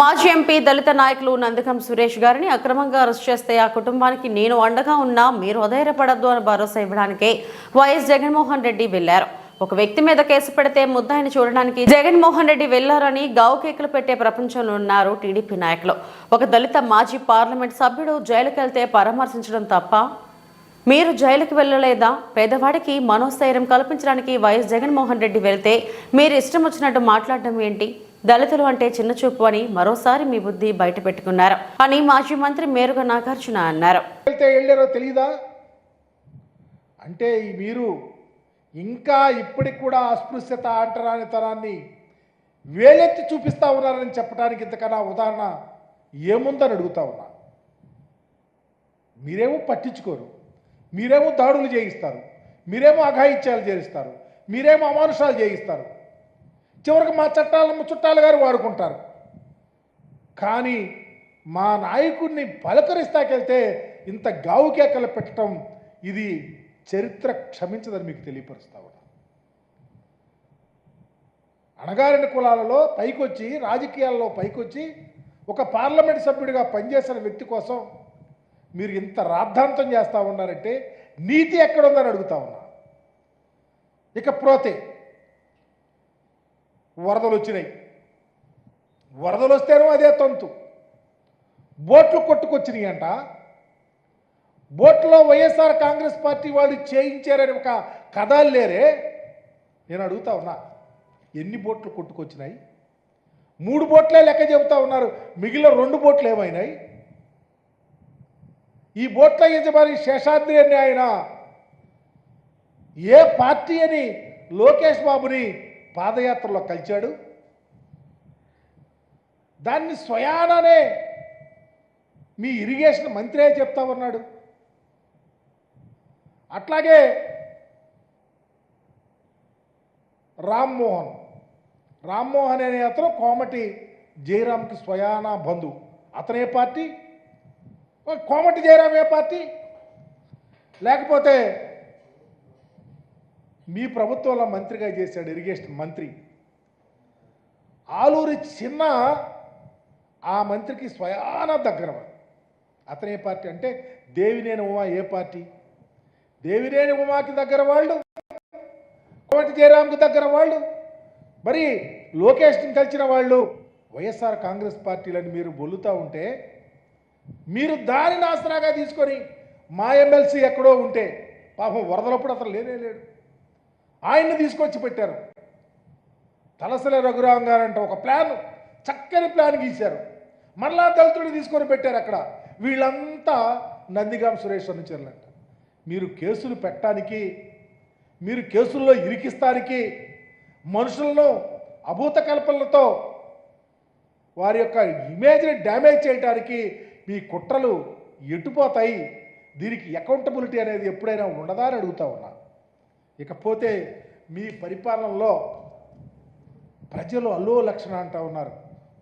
మాజీ ఎంపీ దళిత నాయకులు నందకం సురేష్ గారిని అక్రమంగా అరెస్ట్ చేస్తే ఆ కుటుంబానికి నేను అండగా ఉన్నా మీరు అధైర్యపడద్దు అని భరోసా ఇవ్వడానికే వైఎస్ జగన్మోహన్ రెడ్డి వెళ్ళారు ఒక వ్యక్తి మీద కేసు పెడితే ముద్దాయిని చూడడానికి జగన్మోహన్ రెడ్డి వెళ్ళారని గావు కేకులు పెట్టే ప్రపంచంలో ఉన్నారు టీడీపీ నాయకులు. ఒక దళిత మాజీ పార్లమెంట్ సభ్యుడు జైలుకి వెళ్తే పరామర్శించడం తప్ప మీరు జైలుకి వెళ్ళలేదా? పేదవాడికి మనోస్థైర్యం కల్పించడానికి వైఎస్ జగన్మోహన్ రెడ్డి వెళ్తే మీరు ఇష్టం వచ్చినట్టు మాట్లాడడం ఏంటి? దళితులు అంటే చిన్న చూపు అని మరోసారి మీ బుద్ధి బయట పెట్టుకున్నారు అని మాజీ మంత్రి మేరుగ నాగార్జున అన్నారు. వెళ్తే వెళ్ళారో తెలీదా? అంటే మీరు ఇంకా ఇప్పటికి కూడా అస్పృశ్యత అంటరానితనాన్ని వేలెత్తి చూపిస్తా ఉన్నారని చెప్పడానికి ఇంతకన్నా ఉదాహరణ ఏముందని అడుగుతా ఉన్నా. మీరేమో పట్టించుకోరు. మీరేమో దాడులు చేయిస్తారు. మీరేమో అఘాయిత్యాలు చేయిస్తారు. మీరేమో అమానుషాలు చేయిస్తారు. చివరికి మా చట్టాలమ్మ చుట్టాలు గారు వాడుకుంటారు. కానీ మా నాయకుడిని పలకరిస్తాకెళ్తే ఇంత గావు కేకలు పెట్టడం ఇది చరిత్ర క్షమించదని మీకు తెలియపరుస్తా ఉన్నా. అణగారిన కులాలలో పైకొచ్చి రాజకీయాల్లో పైకొచ్చి ఒక పార్లమెంట్ సభ్యుడిగా పనిచేసిన వ్యక్తి కోసం మీరు ఇంత రాద్ధాంతం చేస్తూ ఉన్నారంటే నీతి ఎక్కడుందని అడుగుతా ఉన్నా. ఇక ప్రోతే వరదలు వచ్చినాయి వరదలు వస్తేనో అదే తంతు. బోట్లు కొట్టుకొచ్చినాయి అంట బోట్లో వైఎస్ఆర్ కాంగ్రెస్ పార్టీ వాళ్ళు చేయించారని ఒక కథలు లేరే. నేను అడుగుతా ఉన్నా ఎన్ని బోట్లు కొట్టుకొచ్చినాయి? మూడు బోట్లే లెక్క చెబుతా ఉన్నారు. మిగిలిన రెండు బోట్లు ఏమైనాయి? ఈ బోట్ల యజమాని శేషాద్రి అని ఆయన ఏ పార్టీ అని లోకేష్ బాబుని పాదయాత్రలో కలిచాడు. దాన్ని స్వయాననే మీ ఇరిగేషన్ మంత్రే చెప్తా ఉన్నాడు. అట్లాగే రామ్మోహన్ రామ్మోహన్ అనే అతను కోమటి జయరామ్కి స్వయాన బంధువు అతనే పార్టీ. కోమటి జయరామ్ ఏ పార్టీ. లేకపోతే మీ ప్రభుత్వంలో మంత్రిగా చేశాడు ఇరిగేషన్ మంత్రి. ఆలూరి చిన్న ఆ మంత్రికి స్వయాన దగ్గర అతనే పార్టీ అంటే దేవినేని ఉమా ఏ పార్టీ? దేవినేని ఉమాకి దగ్గర వాళ్ళు కోమటి జయరాంకి దగ్గర వాళ్ళు మరి లోకేష్ని కలిసిన వాళ్ళు వైఎస్ఆర్ కాంగ్రెస్ పార్టీలని మీరు బొలుతూ ఉంటే మీరు దానిని ఆసరాగా తీసుకొని మా ఎమ్మెల్సీ ఎక్కడో ఉంటే పాపం వరదలప్పుడు అతను లేనే లేడు. ఆయన్ని తీసుకొచ్చి పెట్టారు. తలసల రఘురాం గారంట ఒక ప్లాన్ చక్కని ప్లాన్ గీశారు. మరలా దళితుడిని తీసుకొని పెట్టారు అక్కడ. వీళ్ళంతా నందిగాం సురేష్ అనుచరులంట మీరు కేసులు పెట్టడానికి మీరు కేసుల్లో ఇరికిస్తానికి మనుషులను అభూత కల్పనలతో వారి యొక్క ఇమేజ్ని డ్యామేజ్ చేయడానికి మీ కుట్రలు ఎటుపోతాయి? దీనికి అకౌంటబిలిటీ అనేది ఎప్పుడైనా ఉండదా అని అడుగుతా ఉన్నా. ఇకపోతే మీ పరిపాలనలో ప్రజలు అల్లో లక్షణ అంటూ ఉన్నారు.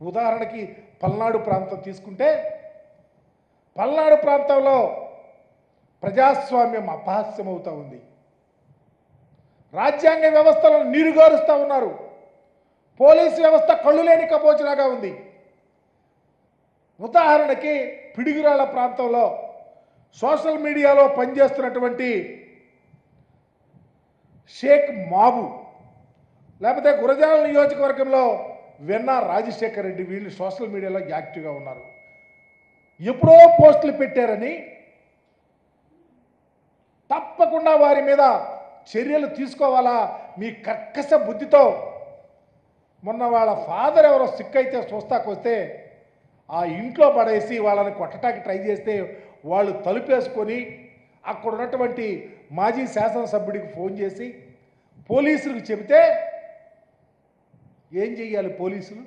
ఉదాహరణకి పల్నాడు ప్రాంతం తీసుకుంటే పల్నాడు ప్రాంతంలో ప్రజాస్వామ్యం అపహాస్యమవుతూ ఉంది. రాజ్యాంగ వ్యవస్థలను నీరుగారుస్తూ ఉన్నారు. పోలీసు వ్యవస్థ కళ్ళు లేని కపోచలాగా ఉంది. ఉదాహరణకి పిడుగురాళ్ళ ప్రాంతంలో సోషల్ మీడియాలో పనిచేస్తున్నటువంటి షేక్ మాబు. లేకపోతే గురజాల నియోజకవర్గంలో వెన్నా రాజశేఖర్ రెడ్డి వీళ్ళు సోషల్ మీడియాలో యాక్టివ్గా ఉన్నారు. ఎప్పుడో పోస్టులు పెట్టారని తప్పకుండా వారి మీద చర్యలు తీసుకోవాలా? మీ కర్కశ బుద్ధితో. మొన్న వాళ్ళ ఫాదర్ ఎవరో సిక్ అయితే చూస్తాకొస్తే ఆ ఇంట్లో పడేసి వాళ్ళని కొట్టడానికి ట్రై చేస్తే వాళ్ళు తలుపేసుకొని అక్కడ ఉన్నటువంటి మాజీ శాసనసభ్యుడికి ఫోన్ చేసి పోలీసులకు చెబితే ఏం చెయ్యాలి పోలీసులు?